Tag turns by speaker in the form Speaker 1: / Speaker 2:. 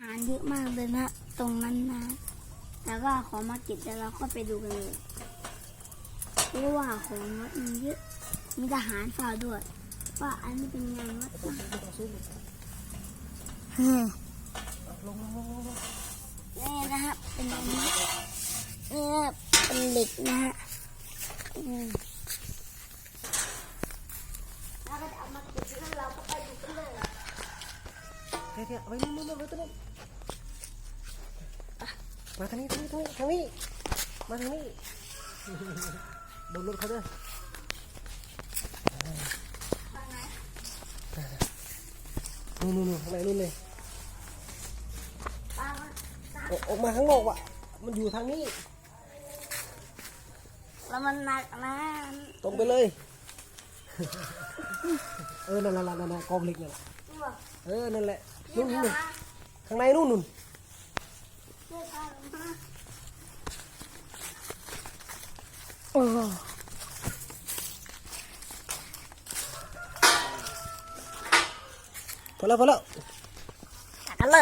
Speaker 1: อาหารเยอะมากเลยนะ ตรงนั้นนะแต่ว่าของมาเก็บเดี๋ยวเราก็ไปดูกันเลยเพราะว่าของวัดมันเยอะ มีทหารฝ้าด้วย ว่าอันนี้เป็นงานวัดนะอืม
Speaker 2: ลงลงลง
Speaker 1: นี่นะครับ เป็นแบบนี้นี่เป็นเหล็กนะฮะอืมเราก็จะเอามาเก็บแล้วเราก็ไปดูกันเลย
Speaker 2: เฮ้ยเฮ้ยเอาไว้นู่นนู่นนู่นไว้ตรงนู้นอะมาทางนี้ทางนี้ทางนี้ทางนี้มาทางนี้โดนรถเขาด้วยนู่นนู่นนู่นข้างในนู่นเลย
Speaker 1: ปลามา
Speaker 2: ออกออกมาข้างนอกว่ะ มันอยู่ทางนี้
Speaker 1: แล้วมันหนักนะ
Speaker 2: ตรงไปเลย เออนั่นแหละนั่นแหละกองเหล็กนั่นแหละ
Speaker 1: ตัว
Speaker 2: เออ นั่นแหละ
Speaker 1: เยี่
Speaker 2: นู่
Speaker 1: ย
Speaker 2: น
Speaker 1: ม
Speaker 2: นู่น
Speaker 1: มา
Speaker 2: ข้างในนู่นนู่น
Speaker 1: เยี่ยมมาโอ้
Speaker 2: พอแล้วพอแล้ว